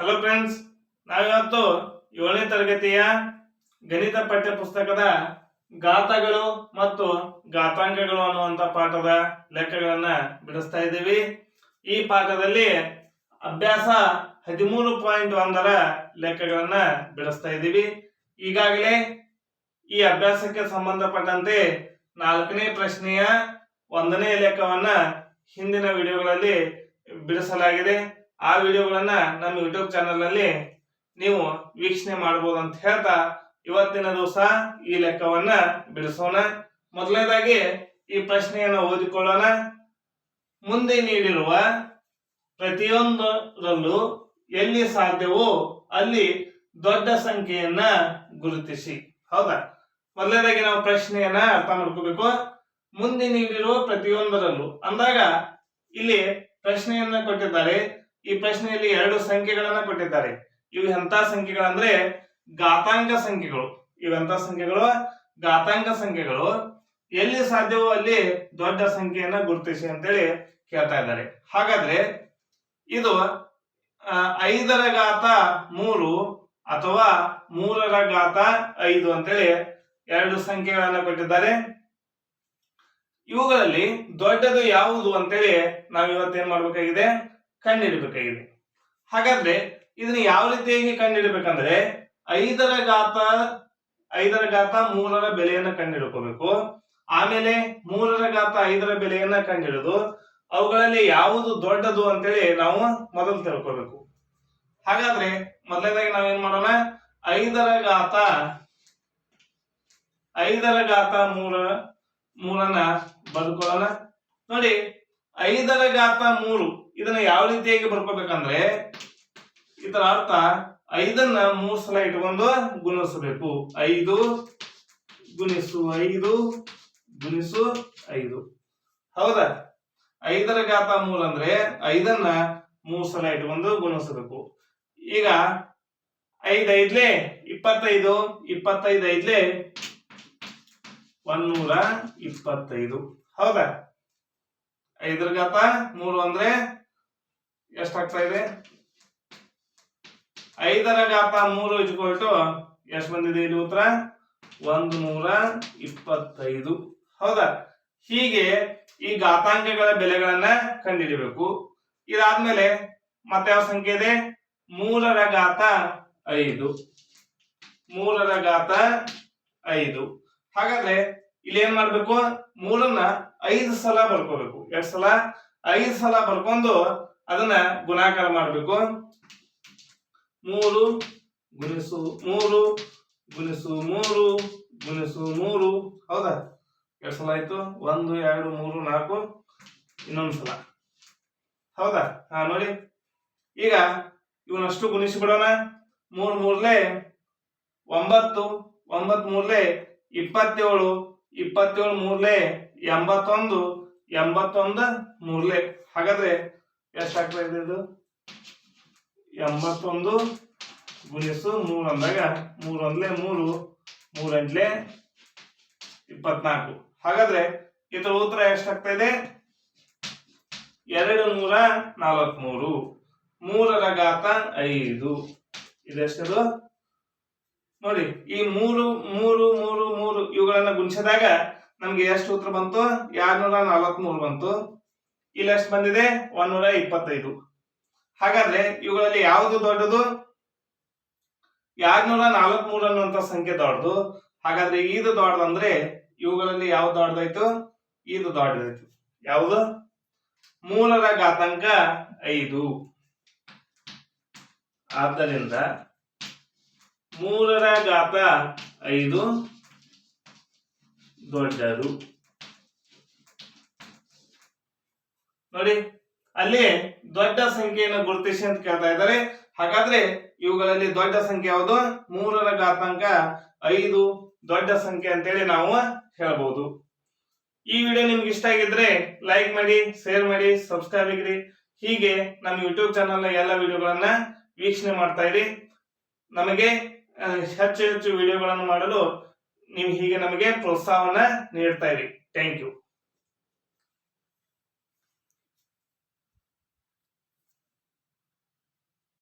Hello friends ನಾವಿವತ್ತು ಏಳನೇ ತರಗತಿಯ ಗಣಿತ ಪಠ್ಯ ಪುಸ್ತಕದ ಗಾತಗಳು ಮತ್ತು ಗಾತಾಂಕಗಳು ಅನ್ನುವಂಥ ಪಾಠದ ಲೆಕ್ಕಗಳನ್ನ ಬಿಡಿಸ್ತಾ ಇದ್ದೀವಿ. ಈ ಪಾಠದಲ್ಲಿ ಅಭ್ಯಾಸ ಹದಿಮೂರು ಪಾಯಿಂಟ್ ಒಂದರ ಲೆಕ್ಕಗಳನ್ನ ಬಿಡಿಸ್ತಾ ಇದ್ದೀವಿ. ಈಗಾಗಲೇ ಈ ಅಭ್ಯಾಸಕ್ಕೆ ಸಂಬಂಧಪಟ್ಟಂತೆ ನಾಲ್ಕನೇ ಪ್ರಶ್ನೆಯ ಒಂದನೇ ಲೆಕ್ಕವನ್ನ ಹಿಂದಿನ ವಿಡಿಯೋಗಳಲ್ಲಿ ಬಿಡಿಸಲಾಗಿದೆ. ಆ ವಿಡಿಯೋಗಳನ್ನ ನಮ್ಮ ಯೂಟ್ಯೂಬ್ ಚಾನಲ್ನಲ್ಲಿ ನೀವು ವೀಕ್ಷಣೆ ಮಾಡಬಹುದು ಅಂತ ಹೇಳ್ತಾ ಇವತ್ತಿನ ದಿವಸ ಈ ಲೆಕ್ಕವನ್ನ ಬಿಡಿಸೋಣ. ಮೊದಲನೇದಾಗಿ ಈ ಪ್ರಶ್ನೆಯನ್ನು ಓದಿಕೊಳ್ಳೋಣ. ಮುಂದೆ ನೀಡಿರುವ ಪ್ರತಿಯೊಂದರಲ್ಲೂ ಎಲ್ಲಿ ಸಾಧ್ಯವೋ ಅಲ್ಲಿ ದೊಡ್ಡ ಸಂಖ್ಯೆಯನ್ನ ಗುರುತಿಸಿ. ಹೌದಾ? ಮೊದಲನೇದಾಗಿ ನಾವು ಪ್ರಶ್ನೆಯನ್ನ ಅರ್ಥ ಮಾಡ್ಕೋಬೇಕು. ಮುಂದೆ ನೀಡಿರುವ ಪ್ರತಿಯೊಂದರಲ್ಲೂ ಅಂದಾಗ ಇಲ್ಲಿ ಪ್ರಶ್ನೆಯನ್ನ ಕೊಟ್ಟಿದ್ದಾರೆ ಈ ಪ್ರಶ್ನೆಯಲ್ಲಿ ಎರಡು ಸಂಖ್ಯೆಗಳನ್ನ ಕೊಟ್ಟಿದ್ದಾರೆ. ಇವು ಎಂತ ಸಂಖ್ಯೆಗಳಂದ್ರೆ ಘಾತಾಂಕ ಸಂಖ್ಯೆಗಳು. ಇವೆಂತ ಸಂಖ್ಯೆಗಳು? ಘಾತಾಂಕ ಸಂಖ್ಯೆಗಳು. ಎಲ್ಲಿ ಸಾಧ್ಯವೋ ಅಲ್ಲಿ ದೊಡ್ಡ ಸಂಖ್ಯೆಯನ್ನ ಗುರುತಿಸಿ ಅಂತೇಳಿ ಕೇಳ್ತಾ ಇದ್ದಾರೆ. ಹಾಗಾದ್ರೆ ಇದು ಐದರ ಘಾತ ಮೂರು ಅಥವಾ ಮೂರರ ಘಾತ ಐದು ಅಂತೇಳಿ ಎರಡು ಸಂಖ್ಯೆಗಳನ್ನ ಕೊಟ್ಟಿದ್ದಾರೆ. ಇವುಗಳಲ್ಲಿ ದೊಡ್ಡದು ಯಾವುದು ಅಂತೇಳಿ ನಾವು ಇವತ್ತೇನ್ ಮಾಡ್ಬೇಕಾಗಿದೆ? ಕಂಡುಹಿಡಬೇಕಾಗಿದೆ ಹಾಗಾದ್ರೆ ಇದನ್ನ ಯಾವ ರೀತಿಯಾಗಿ ಕಂಡಿಡಬೇಕಂದ್ರೆ ಐದರ ಘಾತ ಐದರ ಘಾತ ಮೂರರ ಬೆಲೆಯನ್ನ ಕಂಡುಹಿಡ್ಕೋಬೇಕು ಆಮೇಲೆ ಮೂರರ ಘಾತ ಐದರ ಬೆಲೆಯನ್ನ ಕಂಡುಹಿಡಿದು ಅವುಗಳಲ್ಲಿ ಯಾವುದು ದೊಡ್ಡದು ಅಂತೇಳಿ ನಾವು ಮೊದಲು ತಿಳ್ಕೋಬೇಕು. ಹಾಗಾದ್ರೆ ಮೊದಲನೇದಾಗಿ ನಾವೇನ್ ಮಾಡೋಣ? ಐದರ ಘಾತ ಐದರ ಘಾತ ಮೂರ, ಮೂರನ್ನ ಬದುಕೋಣ ನೋಡಿ, ಐದರ ಘಾತ ಮೂರು. ಇದನ್ನ ಯಾವ ರೀತಿಯಾಗಿ ಬರ್ಕೋಬೇಕಂದ್ರೆ ಇದರ ಅರ್ಥ. ಐದನ್ನ ಮೂರ್ ಸಲ ಇಟ್ಕೊಂಡು ಗುಣಿಸಬೇಕು. ಐದು ಗುಣಿಸು ಐದು ಗುಣಿಸು ಐದು. ಹೌದಾ? ಐದರ ಘಾತ ಮೂರು ಅಂದ್ರೆ ಐದನ್ನ ಮೂರ್ ಸಲ ಇಟ್ಕೊಂಡು ಗುಣಿಸಬೇಕು. ಈಗ ಐದೈದ್ಲೆ ಇಪ್ಪತ್ತೈದು ಇಪ್ಪತ್ತೈದು ಐದ್ಲೆ ಒಂದೂರ ಇಪ್ಪತ್ತೈದು. ಹೌದಾ? ಐದರ ಘಾತ ಮೂರು ಅಂದ್ರೆ ಎಷ್ಟಾಗ್ತಾ ಇದೆ? ಐದರ ಘಾತ ಮೂರು ಇಟ್ಕೊಳ್ತು ಎಷ್ಟು ಬಂದಿದೆ ಇಲ್ಲಿ ಉತ್ತರ? ಒಂದು ನೂರ ಇಪ್ಪತ್ತೈದು. ಹೌದಾ? ಹೀಗೆ ಈ ಘಾತಾಂಕಗಳ ಬೆಲೆಗಳನ್ನ ಕಂಡುಹಿಡಿಬೇಕು ಇದಾದ್ಮೇಲೆ ಮತ್ತೆ ಯಾವ ಸಂಖ್ಯೆ ಇದೆ? ಮೂರರ ಘಾತ ಐದು. ಮೂರರ ಘಾತ ಐದು. ಹಾಗಾದ್ರೆ ಇಲ್ಲಿ ಏನ್ ಮಾಡ್ಬೇಕು? ಮೂರನ್ನ ಐದು ಸಲ ಬರ್ಕೋಬೇಕು. ಎರಡು ಸಲ? ಐದು ಸಲ ಬರ್ಕೊಂಡು ಅದನ್ನ ಗುಣಾಕಾರ ಮಾಡಬೇಕು. ಮೂರು ಗುಣಿಸು ಮೂರು ಗುಣಿಸು ಮೂರು ಗುಣಿಸು ಮೂರು. ಹೌದಾ? ಎರಡು ಸಲ ಆಯ್ತು. ಒಂದು, ಎರಡು, ಮೂರು, ನಾಲ್ಕು, ಇನ್ನೊಂದು ಸಲ. ಹೌದಾ? ಹಾ, ನೋಡಿ. ಈಗ ಇವನಷ್ಟು ಗುಣಿಸಿ ಬಿಡೋಣ. ಮೂರ್ ಮೂರ್ಲೆ ಒಂಬತ್ತು ಒಂಬತ್ ಮೂರ್ಲೆ ಇಪ್ಪತ್ತೇಳು ಇಪ್ಪತ್ತೇಳು ಮೂರ್ಲೆ ಎಂಬತ್ತೊಂದು ಎಂಬತ್ತೊಂದು ಮೂರ್ಲೆ. ಹಾಗಾದ್ರೆ ಎಷ್ಟಾಗ್ತಾ ಇದೆ ಇದು? ಎಂಬತ್ತೊಂದು ಗುಣಿಸು ಮೂರು ಅಂದಾಗ ಮೂರು ಒಂದ್ಲೆ ಮೂರು, ಮೂರ್ ಎಂಟ್ಲೆ ಇಪ್ಪತ್ನಾಲ್ಕು. ಹಾಗಾದ್ರೆ ಇದರ ಉತ್ತರ ಎಷ್ಟಾಗ್ತಾ ಇದೆ? ಎರಡು ನೂರ ನಾಲ್ವತ್ಮೂರು ಮೂರರ ಘಾತ ಐದು. ಇದೆಷ್ಟದು? ನೋಡಿ, ಈ ಮೂರು ಮೂರು ಮೂರು ಮೂರು ಇವುಗಳನ್ನ ಗುಣಿಸಿದಾಗ ನಮ್ಗೆ ಎಷ್ಟು ಉತ್ತರ ಬಂತು? ಎರಡ್ನೂರ ನಲವತ್ಮೂರು ಬಂತು. ಇಲ್ಲಿ ಎಷ್ಟು ಬಂದಿದೆ, ಒಂದೂರ ಇಪ್ಪತ್ತೈದು. ಹಾಗಾದ್ರೆ ಇವುಗಳಲ್ಲಿ ಯಾವುದು ದೊಡ್ಡದು? ಎರಡ್ನೂರ ನಲವತ್ಮೂರು ಅನ್ನುವಂತ ಸಂಖ್ಯೆ ದೊಡ್ಡದು. ಹಾಗಾದ್ರೆ ಇದು ದೊಡ್ಡದಂದ್ರೆ ಇವುಗಳಲ್ಲಿ ಯಾವ್ದು ದೊಡ್ಡದಾಯ್ತು? ಇದು ದೊಡ್ಡದಾಯ್ತು. ಯಾವುದು? ಮೂರರ ಘಾತಾಂಕ ಐದು. ಆದ್ದರಿಂದ ಮೂರರ ಘಾತ ಐದು. ದೊಡ್ಡದು. ನೋಡಿ, ಅಲ್ಲಿ ದೊಡ್ಡ ಸಂಖ್ಯೆಯನ್ನು ಗುರುತಿಸಿ ಅಂತ ಕೇಳ್ತಾ ಇದ್ದಾರೆ. ಹಾಗಾದ್ರೆ ಇವುಗಳಲ್ಲಿ ದೊಡ್ಡ ಸಂಖ್ಯೆ ಯಾವುದು? ಮೂರರ ಘಾತಾಂಕ ಐದು, ದೊಡ್ಡ ಸಂಖ್ಯೆ ಅಂತೇಳಿ ನಾವು ಹೇಳ್ಬಹುದು ಈ ವಿಡಿಯೋ ನಿಮ್ಗೆ ಇಷ್ಟ ಆಗಿದ್ರೆ ಲೈಕ್ ಮಾಡಿ, ಶೇರ್ ಮಾಡಿ, ಸಬ್ಸ್ಕ್ರೈಬ್ ಆಗಿರಿ. ಹೀಗೆ ನಮ್ಮ ಯೂಟ್ಯೂಬ್ ಚಾನಲ್ ಎಲ್ಲ ವಿಡಿಯೋಗಳನ್ನ ವೀಕ್ಷಣೆ ಮಾಡ್ತಾ ಇರಿ. ನಮಗೆ ಹೆಚ್ಚು ಹೆಚ್ಚು ವಿಡಿಯೋಗಳನ್ನು ಮಾಡಲು ನೀವು ಹೀಗೆ ನಮಗೆ ಪ್ರೋತ್ಸಾಹವನ್ನ ನೀಡ್ತಾ ಇರಿ. Thank you